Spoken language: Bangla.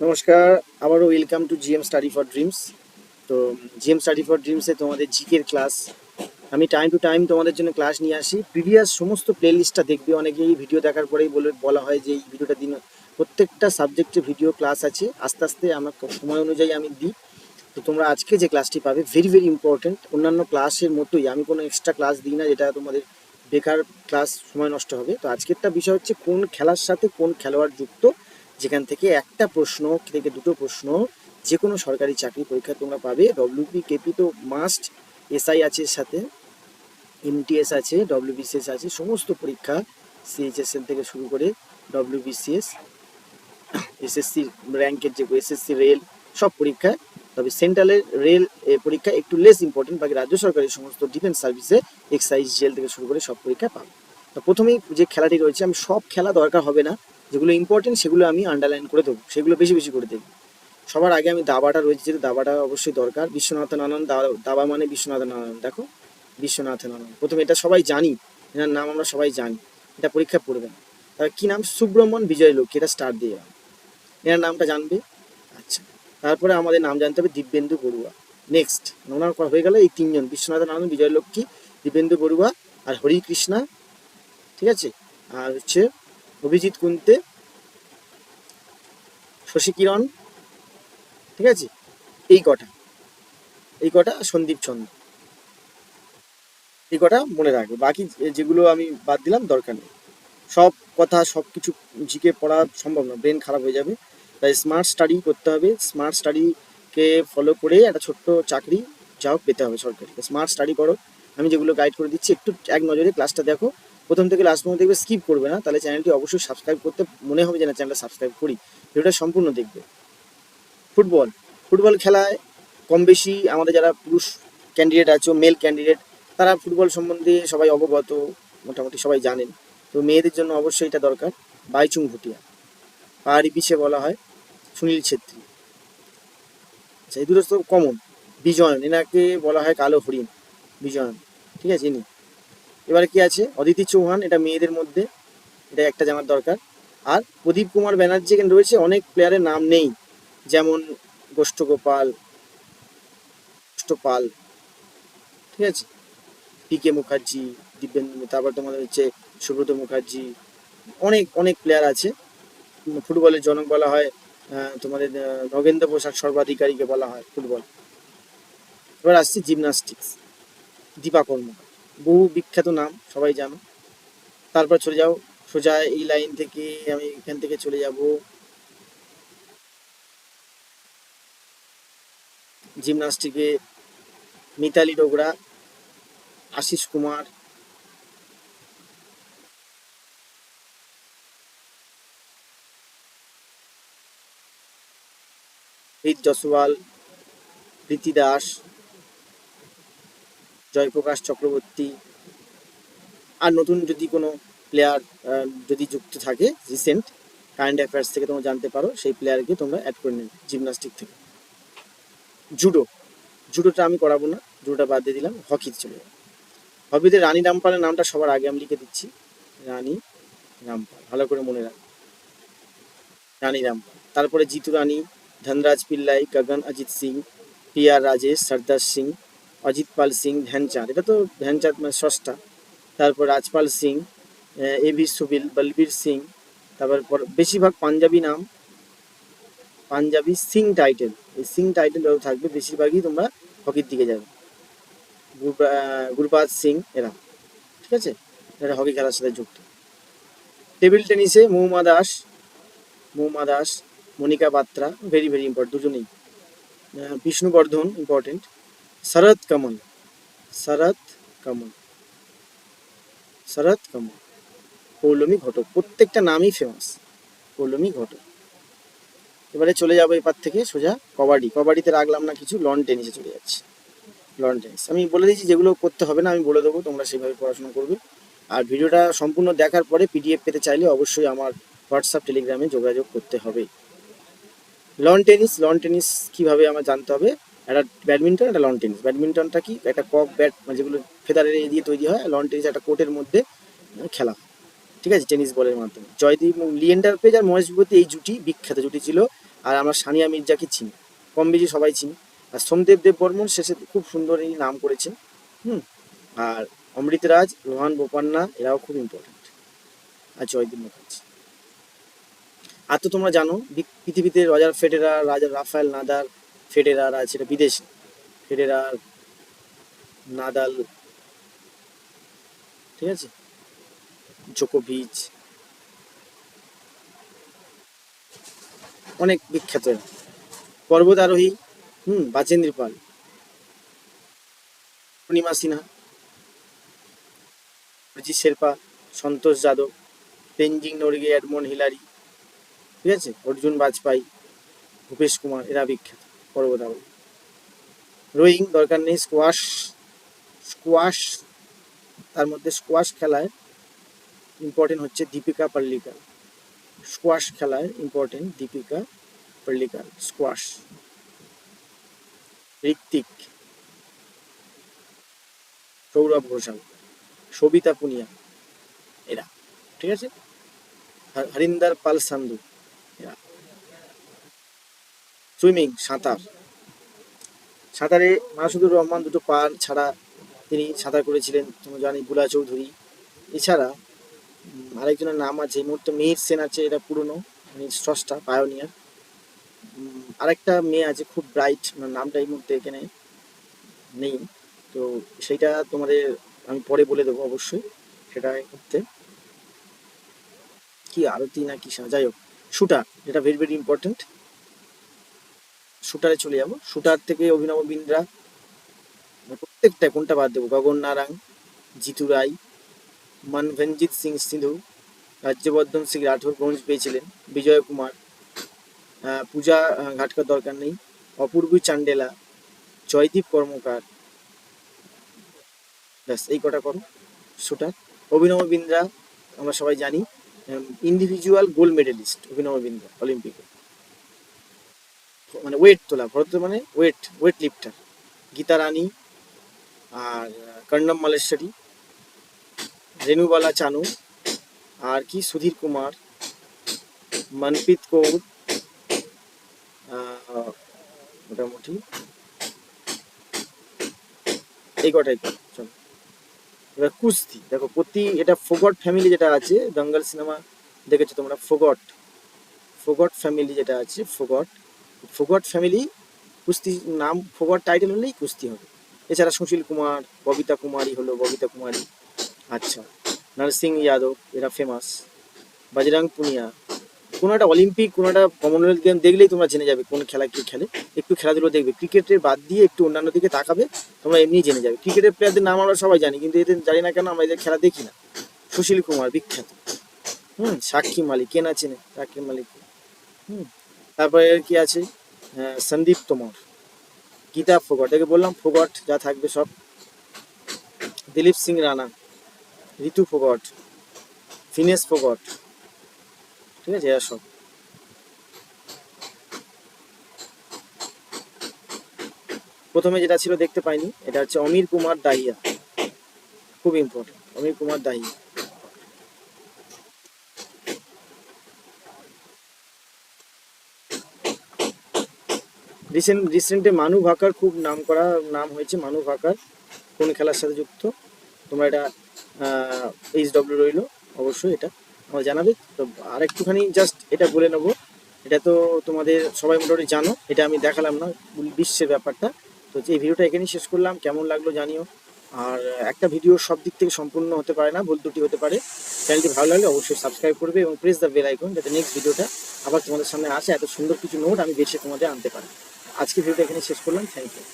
নমস্কার আবারও welcome to GM study for dreams তো জিএম স্টাডি ফর ড্রিমসে তোমাদের জিকের ক্লাস আমি টাইম টু টাইম তোমাদের জন্য ক্লাস নিয়ে আসি। প্রিভিয়াস সমস্ত প্লে লিস্টটা দেখবে অনেকেই। ভিডিও দেখার পরেই বলে, বলা হয় যে, এই ভিডিওটা দিন, প্রত্যেকটা সাবজেক্টে ভিডিও ক্লাস আছে। আস্তে আস্তে আমার সময় অনুযায়ী আমি দিই। তো তোমরা আজকে যে ক্লাসটি পাবে ভেরি ভেরি ইম্পর্টেন্ট অন্যান্য ক্লাসের মতোই। আমি কোনো এক্সট্রা ক্লাস দিই না, যেটা তোমাদের বেকার ক্লাস সময় নষ্ট হবে। তো আজকেরটা বিষয় হচ্ছে, কোন খেলার সাথে কোন খেলোয়াড় যুক্ত? যেখান থেকে একটা প্রশ্ন, থেকে দুটো প্রশ্ন যে কোনো সরকারি চাকরি পরীক্ষা তোমরা পাবে। ডব্লিউপি কেপি তো মাস্ট এসআই আছে সাথে এমটিএস আছে ডব্লিউবিসিএস আছে, সমস্ত পরীক্ষা সিএইচএসএল থেকে শুরু করে ডব্লিউবিসিএস এসএসসি র্যাঙ্কের যে এসএসসি রেল সব পরীক্ষায় তবে সেন্ট্রালের রেল পরীক্ষা একটু লেস ইম্পর্টেন্ট বাকি রাজ্য সরকারের সমস্ত ডিফেন্স সার্ভিসে এক্সাইজ জেল থেকে শুরু করে সব পরীক্ষা পাবে। তো প্রথমেই যে খেলাটি রয়েছে, আমি সব খেলা দরকার হবে না। যেগুলো ইম্পর্টেন্ট সেগুলো আমি আন্ডারলাইন করে দেবো, সেগুলো বেশি বেশি করে দেবো সবার আগে আমি দাবাটা রয়েছে যেহেতু দাবাটা অবশ্যই দরকার। বিশ্বনাথন আনন্দ দা- দাবা মানে বিশ্বনাথন আনন্দ দেখো। বিশ্বনাথন আনন্দ প্রথমে এটা সবাই জানি, এনার নাম আমরা সবাই জানি, এটা পরীক্ষা পড়বে না তার কি নাম? সুব্রহ্মণ বিজয় লক্ষ্মী এটা স্টার দিয়ে। এনার নামটা জানবে? আচ্ছা। তারপরে আমাদের নাম জানতে হবে দিব্যেন্দু বড়ুয়া। নেক্সট ওনার হয়ে গেল এই তিনজন। বিশ্বনাথন আনন্দ বিজয় লক্ষ্মী দিব্যেন্দু বড়ুয়া আর হরি কৃষ্ণা ঠিক আছে? আর হচ্ছে অভিজিৎ কুন্তে, শশী কিরণ, ঠিক আছে? এই কটা। এই কটা সন্দীপ চন্দ্র। এই কটা মনে রাখবে। বাকি যেগুলো আমি বাদ দিলাম, দরকার নেই। সব কথা, সব কিছু জিকে পড়া সম্ভব না। ব্রেন খারাপ হয়ে যাবে। তাই স্মার্ট স্টাডি করতে হবে। স্মার্ট স্টাডিকে ফলো করে একটা ছোট্ট চাকরি যাও পেতে হবে সরকারি স্মার্ট স্টাডি করো। আমি যেগুলো গাইড করে দিচ্ছি, একটু এক নজরে ক্লাসটা দেখো। প্রথম থেকে লাস্ট পর্যন্ত দেখবে স্কিপ করবে না, তাহলে চ্যানেলটি অবশ্যই সাবস্ক্রাইব করতে মনে হবে যে না চ্যানেলটা সাবস্ক্রাইব করি। ভিডিওটা সম্পূর্ণ দেখবে। ফুটবল ফুটবল খেলায় কম বেশি আমাদের যারা পুরুষ ক্যান্ডিডেট আছে মেল ক্যান্ডিডেট তারা ফুটবল সম্বন্ধে সবাই অবগত, মোটামুটি সবাই জানেন। তো মেয়েদের জন্য অবশ্যই এটা দরকার। বাইচুং ভুটিয়া, পাহাড়ি পিছিয়ে বলা হয়, সুনীল ছেত্রী। আচ্ছা এই দুটো তো কমন বিজয়ন, এনাকে বলা হয় কালো হরিণ। বিজয়ন, ঠিক আছে, ইনি। এবারে কি আছে? অদিতি চৌহান, এটা মেয়েদের মধ্যে। এটা একটা জানার দরকার। আর প্রদীপ কুমার ব্যানার্জি এখানে রয়েছে, অনেক প্লেয়ারের নাম নেই। যেমন গোষ্ঠগোপাল, গোষ্ঠপাল, ঠিক আছে? পি কে মুখার্জি, দিব্যেন্দু, তারপর তোমাদের হচ্ছে সুব্রত মুখার্জি, অনেক অনেক প্লেয়ার আছে। ফুটবলের জনক বলা হয় তোমাদের নগেন্দ্র প্রসাদ সর্বাধিকারীকে বলা হয় ফুটবল। এবার আসছি জিমনাস্টিক্স দীপা কর্মকার। বহু বিখ্যাত নাম, সবাই জানো। তারপর চলে যাও, সোজা এই লাইন থেকে আমি এখান থেকে চলে যাব। জিমনাস্টিকে মিতালি ডোগরা, আশিস কুমার। হৃদ জসওয়াল প্রীতি দাস। জয়প্রকাশ চক্রবর্তী আর নতুন যদি কোনো প্লেয়ার যদি যুক্ত থাকে রিসেন্ট কারেন্ট অ্যাফেয়ার্স থেকে তোমরা জানতে পারো, সেই প্লেয়ারকে তোমরা অ্যাড করে নেবে জিমনাস্টিক থেকে। জুডো জুডোটা আমি করাবো না জুডোটা বাদ দিয়ে দিলাম হকিতে চলে যাব। হবিতে রানী রামপালের নামটা সবার আগে আমি লিখে দিচ্ছি। রানী রামপাল, ভালো করে মনে রাখ। রানী রামপাল। তারপরে জিতু রানী, ধনরাজ পিল্লাই, গগন অজিত সিং, পি আর রাজেশ, সর্দার সিং অজিত পাল সিং ধ্যানচাঁদ। এটা তো ধ্যানচাঁদ মানে ষষ্ঠা তারপর রাজপাল সিং, এ ভি সুবিল বলবীর সিং, তারপর পর- বেশিরভাগ পাঞ্জাবি নাম। পাঞ্জাবি সিং টাইটেল। এই সিং টাইটেল থাকবে বেশিরভাগই তোমরা হকির দিকে যাবে। গুরবা- গুরবাজ সিং এরা। ঠিক আছে? এরা হকি খেলার সাথে যুক্ত। Table টেনিসে Mouma Das Mouma Das, Manika Batra very very important দুজনেই। বিষ্ণুবর্ধন ইম্পর্টেন্ট শরৎ কমল শরৎ কমল শরৎ কমল। পৌলমী ঘটক, প্রত্যেকটা নামই ফেমাস পৌলমী ঘটক। এবারে চলে যাব এপার থেকে সোজা কবাডি। কবাডিতে রাখলাম না কিছু লন টেনিসে চলে যাচ্ছে। লন টেনিস আমি বলে দিয়েছি, যেগুলো করতে হবে না, আমি বলে দেবো, তোমরা সেভাবে পড়াশোনা করবে। আর ভিডিওটা সম্পূর্ণ দেখার পরে পিডিএফ পেতে চাইলে অবশ্যই আমার হোয়াটসঅ্যাপ টেলিগ্রামে যোগাযোগ করতে হবে। লন টেনিস লন টেনিস কীভাবে আমার জানতে হবে? একটা ব্যাডমিন্টন, একটা লন টেনিস ব্যাডমিন্টনটা কি? একটা কক ব্যাট মানে যেগুলো ফেদারের দিয়ে তৈরি হয় লন টেনিস একটা কোর্টের মধ্যে খেলা। ঠিক আছে? টেনিস বলের মাধ্যমে। জয়দীপ লিয়েন্ডার পেজ আর মহেশ ভূপতি এই জুটি বিখ্যাত জুটি ছিল। আর আমরা সানিয়া মির্জাকে চিনি। কম বেশি সবাই চিনি। আর সোমদেব দেব বর্মন শেষে খুব সুন্দর এই নাম করেছেন। হুম? আর অমৃতরাজ, রোহান বোপান্না, এরাও খুব ইম্পর্টেন্ট আর জয়দীপ মুখার্জি। আর তো তোমরা জানো, পৃথিবীতে রজার ফেডেরার, রাজা রাফায়েল নাদার ফেডেরার আছে এটা বিদেশে। ফেডেরার, নাদাল, ঠিক আছে? জোকোভিচ। অনেক বিখ্যাত। পর্বত আরোহী হুম Bachendri Pal. Purnima Sinha. Arijit Sherpa, Santosh Yadav. Tenzing Norgay Edmund Hillary. ঠিক আছে? অর্জুন বাজপাই ভূপেশ কুমার, এরা বিখ্যাত। পর্বত আরোহী রোয়িং দরকার নেই স্কোয়াশ স্কোয়াশ তার মধ্যে স্কোয়াশ খেলায় ইম্পর্টেন্ট হচ্ছে দীপিকা পাল্লিকাল স্কোয়াশ খেলায় ইম্পর্টেন্ট দীপিকা পাল্লিকাল স্কোয়াশ ঋত্বিক, সৌরভ ঘোষাল, সবিতা পুনিয়া, এরা, ঠিক আছে? হরিন্দার পাল সান্ধু এরা। সুইমিং, সাঁতার। সাঁতারে মাসুদুর রহমান দুটো পার ছাড়া তিনি সাঁতার করেছিলেন, তোমরা জানি বুলা চৌধুরী। এছাড়া আরেকজনের নাম আছে, এই মুহূর্তে মিহির সেন আছে, এটা পুরনো মানে স্রষ্টা পায়োনিয়ার আরেকটা মেয়ে আছে, খুব ব্রাইট নামটা এই মুহূর্তে এখানে নেই। তো সেইটা তোমাদের আমি পরে বলে দেবো অবশ্যই, সেটা করতে কি আরতি না কি যাই হোক শুটার এটা ভেরি ভেরি ইম্পর্টেন্ট শুটারে চলে যাব। শুটার থেকে অভিনব বিন্দ্রা। প্রত্যেকটা কোনটা বাদ দেবো? গগন নারাং জিতু রায় মনভঞ্জিত সিং সিধু রাজ্যবর্ধন সিং রাঠোর ব্রোঞ্জ পেয়েছিলেন, বিজয় কুমার পূজা ঘাটকার দরকার নেই, অপূর্বী চান্ডেলা, জয়দীপ কর্মকার। ব্যাস, এই কটা করো, শুটার। অভিনব বিন্দ্রা, আমরা সবাই জানি ইন্ডিভিজুয়াল গোল্ড মেডেলিস্ট অভিনব বিন্দ্রা অলিম্পিকে মানে ওয়েট তোলা ভারত মানে weight weight lifter Geeta Rani আর কর্ণম মালেশ্বরী, রেণুবালা চানু, আর কি, সুধীর কুমার, মনপ্রীত কৌর মোটামুটি এই কটাই চলো। এবার কুস্তি, দেখো প্রতি, এটা ফোগট ফ্যামিলি যেটা আছে, দঙ্গল সিনেমা দেখেছ তোমরা? ফোগট ফোগট ফ্যামিলি যেটা আছে, ফোগট। ফোগট ফ্যামিলি, কুস্তি, নাম ফোগট টাইটেল হলেই কুস্তি হবে। এছাড়া সুশীল কুমার, ববিতা কুমারী হলো, ববিতা কুমারী আচ্ছা নরসিং যাদব, এরা ফেমাস বজরং পুনিয়া। কোনো একটা অলিম্পিক, কোনো একটা কমনওয়েলথ গেম দেখলেই তোমরা জেনে যাবে কোন খেলা কে খেলে। একটু খেলাধুলো দেখবে। ক্রিকেটের বাদ দিয়ে একটু অন্যান্য দিকে তাকাবে, তোমরা এমনিই জেনে যাবে। ক্রিকেটের প্লেয়ারদের নাম আমরা সবাই জানি, কিন্তু এদের জানি না কেন আমরা এদের খেলা দেখি না। সুশীল কুমার বিখ্যাত। হুম, সাক্ষী মালিক, কে না চেনে? সাক্ষী মালিক। হুম। তারপরে কি আছে? সন্দীপ তোমার। গীতা ফোগট একে বললাম ফোগট যা থাকবে সব। দিলীপ সিং রানা। ঋতু ফোগট ফিনেস ফোগট ঠিক আছে, এরা সব। প্রথমে যেটা ছিল দেখতে পাইনি, এটা হচ্ছে অমির কুমার দাহিয়া। খুব ইম্পর্টেন্ট অমির কুমার দাহিয়া। রিসেন্ট রিসেন্টে মানু ভাকার খুব নাম করা, নাম হয়েছে মানু ভাকার কোন খেলার সাথে যুক্ত। তোমরা এটা এইচ ডব্লিউ রইল, অবশ্যই এটা আমার জানাবে। তো আর একটুখানি জাস্ট এটা বলে নেব। এটা তো তোমাদের সবাই মোটামুটি জানো, এটা আমি দেখালাম না বিশ্বের ব্যাপারটা। তো এই ভিডিওটা এখানেই শেষ করলাম, কেমন লাগল জানিও। আর একটা ভিডিও সব দিক থেকে সম্পূর্ণ হতে পারে না, ভুল ত্রুটি হতে পারে। চ্যানেলটি ভালো লাগলে অবশ্যই সাবস্ক্রাইব করবে এবং প্রেস দ্য বেল আইকন যাতে নেক্সট ভিডিওটা আবার তোমাদের সামনে আসে। এত সুন্দর কিছু নোট আমি বেছে তোমাদের আনতে পারি। আজকে ভিডিওটা এখানে শেষ করলাম। Thank you